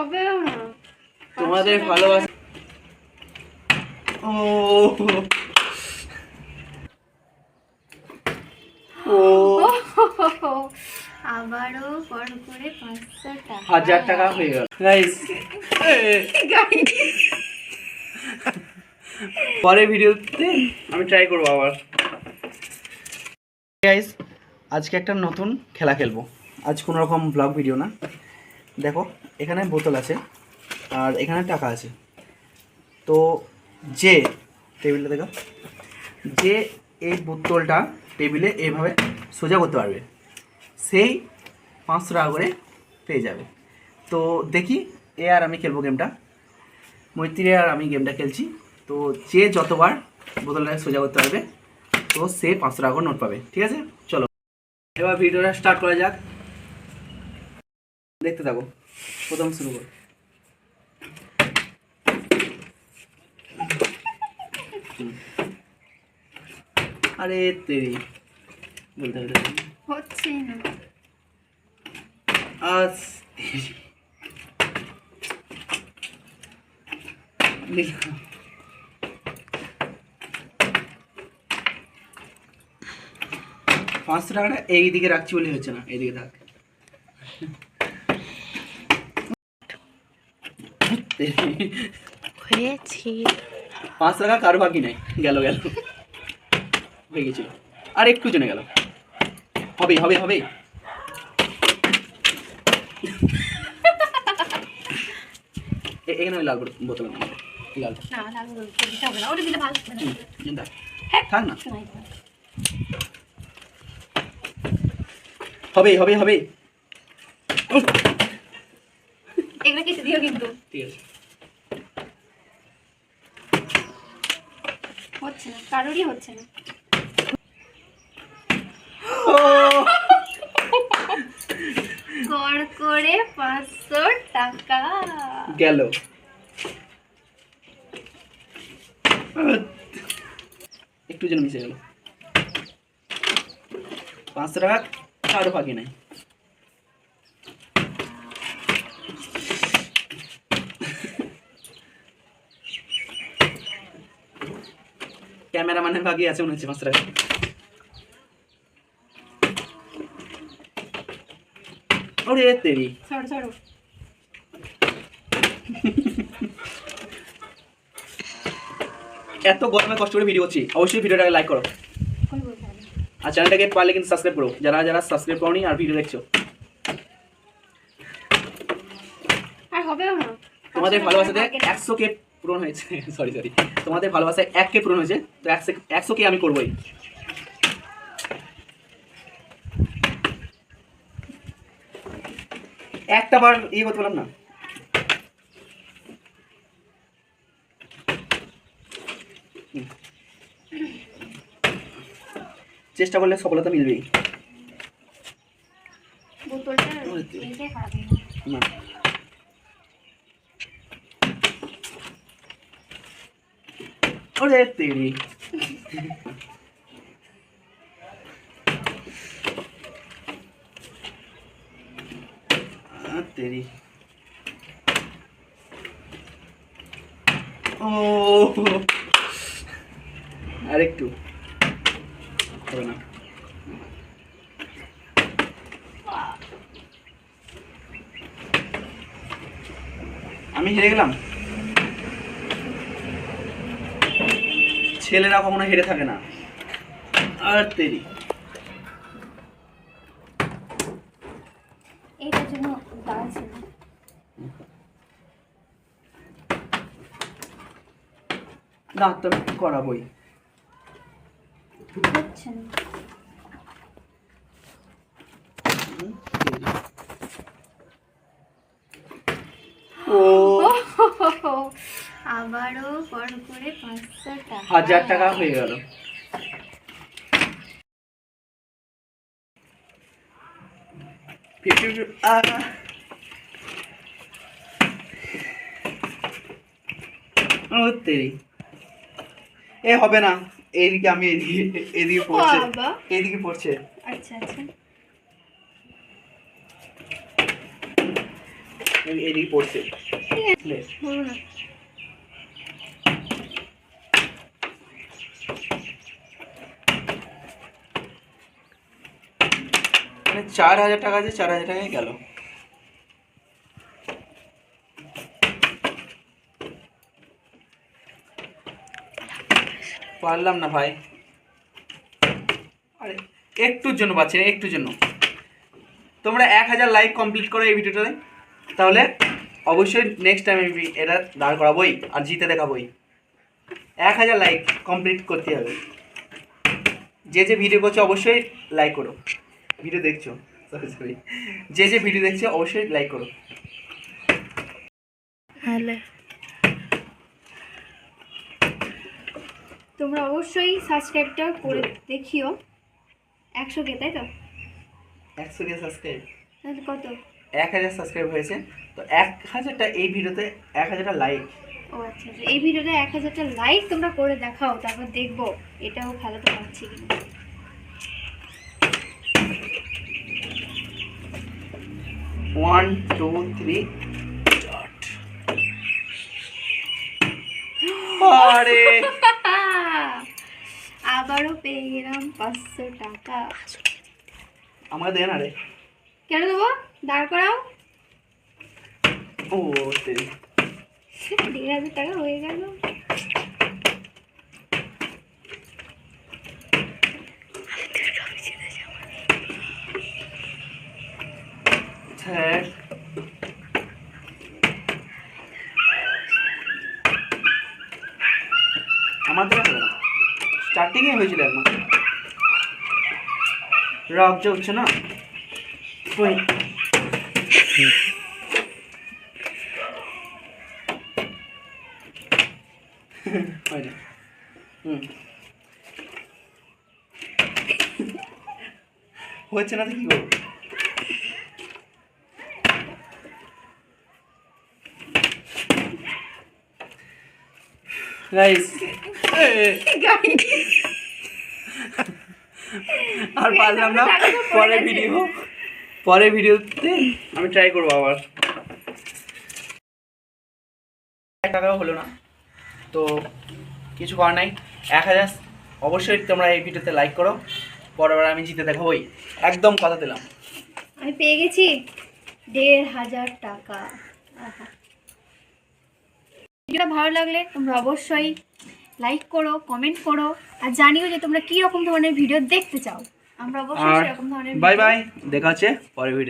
হবেও না। তোমাদের ভালোবাসা ও। ও। আবারও বড় করে পাঁচশো টাকা। হাজার টাকা হয়ে গেল। গাইস পরের ভিডিওতে আমি ট্রাই করব আবার। গাইস আজকে একটা নতুন খেলা খেলব। আজ কোনো রকম ব্লগ ভিডিও না। দেখো, এখানে বোতল আছে আর এখানে টাকা আছে। তো যে, টেবিলটা দেখো, যে এই বোতলটা টেবিলে এইভাবে সোজা করতে পারবে, সেই পাঁচশো টাকা করে পেয়ে যাবে। তো দেখি, এ আর আমি খেলব গেমটা। মৈত্রী আর আমি গেমটা খেলছি। তো যে যতবার বোতলটা সোজা করতে পারবে, তো সে পাঁচশো টাকা নোট পাবে। ঠিক আছে? চলো। এবার ভিডিওটা স্টার্ট করা যাক। দেখতে থাকো। প্রথম শুরু কর। আরে তেরি। বলতে হবে হচ্ছে না। আজ পাঁচশো টাকাটা এইদিকে রাখছি বলে হচ্ছে না। এইদিকে থাক। হয়েছে। পাঁচশো টাকা কারও বাকি নাই। গেল গেল। হয়ে গেছিল। আর একটু জেনে গেল। হবে হবে হবে। এখানে ওই লাল বোতল-। থাক। না। হবে হবে হবে। এগুলো কিছু দিও কিন্তু। ঠিক আছে। হচ্ছে না কারোরই হচ্ছে না। ও, কর পাঁচশো টাকা। গেল। একটু যেন মিশে গেল। পাঁচশো টাকা কারও বাকি নাই। ক্যামেরাম্যানের ভাগই আছে মনে হচ্ছে ওরে তেরি। সরো এত গরমে কষ্ট করে ভিডিও করছি। অবশ্যই ভিডিওটাকে লাইক করো। আর চ্যানেলটাকে পারলে কিন্তু সাবস্ক্রাইব করো। যারা যারা সাবস্ক্রাইব করনি আর ভিডিও দেখছ। আর হবেও না। তোমাদের ভালোবাসাতে একশো কে পূরণ হয়েছে। সরি সরি তোমাদের ভালোবাসায় এক কে পূরণ হয়েছে। তো একশো একশো কে আমি করবোই? একটা বার ইয়ে করতে পারলাম না। চেষ্টা করলে সফলতা মিলবেই। না। ওরে আ, তেরি ও আরেকটু হবে না আমি হেরে গেলাম? ছেলেরা কখনো হেরে থাকে না। আর তেরি জন্য আমি করাবই? হচ্ছে না হুম, তেরি। ও আবারও বড় করে পাঁচশো টাকা। হাজার টাকা হয়ে গেল। ও তেরি এ হবে না এইদিকে আমি এদিকে এদিকে পড়ছে। বাবা। এইদিকে পড়ছে। আচ্ছা আচ্ছা। এইদিকে পড়ছে। ঠিক আছে লে। বলো না মানে চার হাজার টাকা আছে, চার হাজার টাকায় গেল। পারলাম না ভাই। আরে, একটুর জন্য পাচ্ছি না, একটুর জন্য। তোমরা এক হাজার লাইক কমপ্লিট করো এই ভিডিওটাতে তাহলে অবশ্যই নেক্সট টাইম আমি এটা দাঁড় করাবোই আর জিতে দেখাবোই। এক হাজার লাইক কমপ্লিট করতে হবে। যে যে ভিডিও করছে অবশ্যই লাইক করো। ভিডিও দেখছ? সরি সরি যে যে ভিডিও দেখছে অবশ্যই লাইক করো। হ্যালো। তোমরা অবশ্যই সাবস্ক্রাইবটা করে দেখিও। একশো কে তাই তো? একশো কে সাবস্ক্রাইব তাহলে কত? এক হাজার সাবস্ক্রাইব হয়েছে। তো এক হাজারটা এই ভিডিওতে এক হাজারটা লাইক ও আচ্ছা এই ভিডিওতে এক হাজারটা লাইক তোমরা করে দেখাও তারপর দেখব। এটাও খেলাতে পারছি কিনা। ওয়ান টু থ্রি আবারও পেয়ে গেলাম পাঁচশো টাকা। আমাকে দে না রে। কেন দেবো? দাঁড় করাও। ও। দেড় হাজার টাকা হয়ে গেল। যাবে না। স্টার্টিংয়ে হয়েছিল একবার। রক যে হচ্ছে না? হয় না। হুম। হচ্ছে না তো কি করব? গাইস আর পারলাম না। পরে ভিডিও পরে ভিডিওতে আমি ট্রাই করব আবার। এক টাকাও হলো না। তো কিছু করার নাই। এক হাজার। অবশ্যই তোমরা এই ভিডিওতে লাইক করো। পরের বার আমি জিতে দেখাবোই। একদম কথা দিলাম। আমি পেয়ে গেছি দেড় হাজার টাকা। ভিডিওটা ভালো লাগলে তোমরা অবশ্যই লাইক করো কমেন্ট করো আর জানিও যে তোমরা কি রকম ধরনের ভিডিও দেখতে চাও। আমরা অবশ্যই সেরকম ধরনের বাই বাই দেখা হচ্ছে পরের ভিডিও